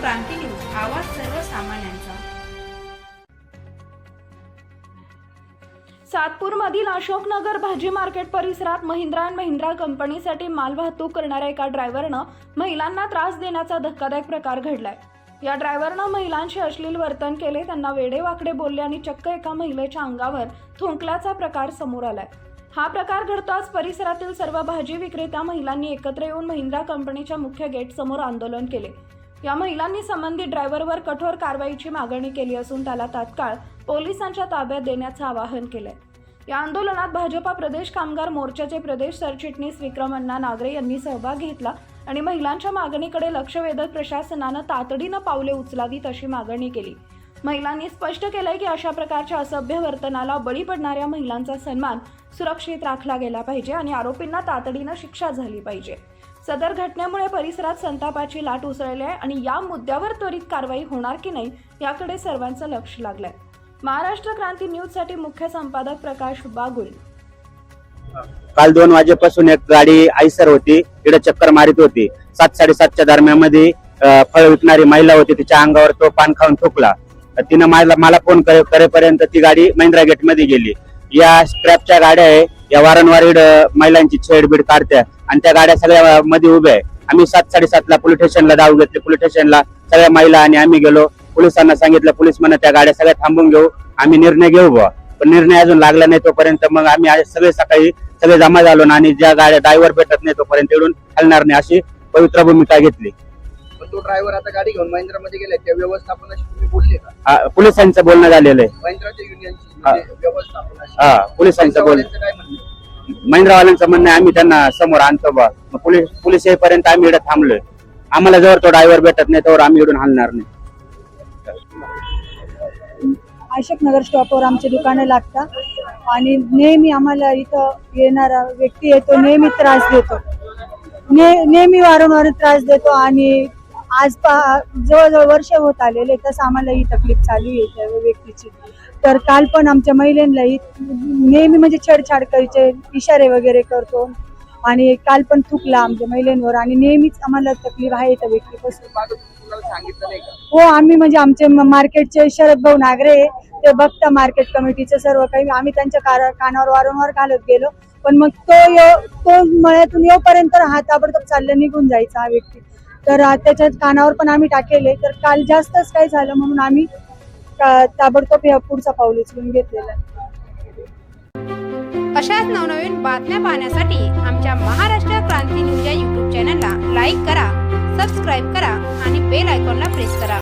क्रांती news आवाज सर्वसामान्यांचा. सातपूरमधील अशोकनगर भाजी मार्केट परिसरात महिंद्रा अँड महिंद्रा कंपनीसाठी मालवाहतूक करणाऱ्या एका ड्रायव्हरनं महिलांना त्रास देण्याचा धक्कादायक प्रकार घडलाय. या ड्रायव्हरनं महिलांशी अश्लील वर्तन केले त्यांना वेडेवाकडे बोलले आणि चक्क एका महिलेच्या अंगावर थुंकल्याचा प्रकार समोर आलाय. हा प्रकार घडताच परिसरातील सर्व भाजी विक्रेत्या महिलांनी एकत्र येऊन महिंद्रा कंपनीच्या मुख्य गेट समोर आंदोलन केले. या महिलांनी संबंधित ड्रायव्हरवर कठोर कारवाईची मागणी केली असून त्याला तात्काळ पोलिसांच्या ताब्यात देण्याचं आवाहन केलंय. या आंदोलनात भाजपा प्रदेश कामगार मोर्चाचे प्रदेश सरचिटणीस विक्रम अण्णा नागरे यांनी सहभाग घेतला आणि महिलांच्या मागणीकडे लक्ष वेधत प्रशासनानं तातडीनं पावले उचलावीत अशी मागणी केली. महिलांनी स्पष्ट केलंय की अशा प्रकारच्या असभ्य वर्तनाला बळी पडणाऱ्या महिलांचा सन्मान सुरक्षित राखला गेला पाहिजे आणि आरोपींना तातडीनं शिक्षा झाली पाहिजे. सदर घटनेमुळे परिसरात संतापाची लाट उसळली आहे आणि या मुद्द्यावर त्वरित कारवाई होणार की नाही याकडे सर्वांचं लक्ष लागलंय. महाराष्ट्र क्रांती न्यूजसाठी मुख्य संपादक प्रकाश बागुल. काल दोन वाजेपासून एक गाडी आयसर होती. तिथे चक्कर मारित होती. सात साडेसातच्या दरम्यानमध्ये फळ विकणारी महिला होती. तिच्या अंगावर तो पान खाऊन ठोकला तिनं मला मला फोन करे- करेपर्यंत ती गाडी महिंद्रा गेटमध्ये गेली. या स्क्रॅपच्या गाड्या आहे या वारंवार महिलांची छेडबीड काढत्या आणि त्या गाड्या सगळ्या मध्ये उभ्या आहे. आम्ही सात साडेसातला पोलीस स्टेशनला धाव घेतली. पोलीस स्टेशनला सगळ्या महिला आणि आम्ही गेलो. पोलिसांना सांगितलं पोलीस म्हणा त्या गाड्या सगळ्या थांबून घेऊ. आम्ही निर्णय घेऊ बुवा. पण निर्णय अजून लागला नाही तोपर्यंत. मग आम्ही सगळे सकाळी सगळे जमा झालो ना आणि ज्या गाड्या ड्रायव्हर भेटत नाही तोपर्यंत येऊन हलणार नाही अशी पवित्र भूमिका घेतली. तो ड्रायव्हर आता गाडी घेऊन महिंद्रामध्ये गेलाय. त्या व्यवस्थापनाशी बोलले का? आ, पोलिसांचं बोलणं झालेलं आहे. महिंद्राच्या हा. म्हणजे हा पोलिसांचं बोल महिंद्रावाल्यांचं काय म्हणणं आहे? महिंद्रावाल्यांचं म्हणणं आहे, आम्ही त्यांना समोर आणतो बा मग पोलीस पोलीस येईपर्यंत आम्ही इकडे थांबलोय. आम्हाला जवळ तो ड्रायव्हर भेटत नाही त्यावर आम्ही इकडून हलणार नाही. अशोक नगर स्टॉपवर आमचे दुकानं लागतात. आणि नेहमी आम्हाला इथं येणारा व्यक्ती येतो नेहमी त्रास देतो. ने नेहमी वारंवार त्रास देतो आणि आज पहा जवळजवळ वर्ष होत आलेले तसं आम्हाला ही तकलीफ चालू आहे त्या व्यक्तीची. तर काल पण आमच्या महिलेंनाही नेहमी म्हणजे छेडछाड करायचे इशारे वगैरे करतो. आणि काल पण थुकला आमच्या महिलेंवर आणि नेहमीच आम्हाला तकलीफ आहे त्या व्यक्तीपासून. हो आम्ही म्हणजे आमचे मार्केटचे शरद भाऊ नागरे ते बघता मार्केट कमिटीचे सर्व काही. आम्ही त्यांच्या कार- कानावर वारंवार घालत गेलो. पण मग तो यो तो मळ्यातून येऊपर्यंत हा ताबडतोब चाललं निघून जायचा हा व्यक्ती. तर त्याच्या कानावर पण आम्ही टाकेले. तर काल जास्तच काय झालं म्हणून आम्ही ताबडतोब हे पुढचा पाऊल उचलून घेतलेला. अशाच नवनवीन बातम्या पाहण्यासाठी आमच्या महाराष्ट्र क्रांती न्यूज या युट्यूब चॅनलला लाईक करा सबस्क्राईब करा आणि बेल आयकॉनला प्रेस करा.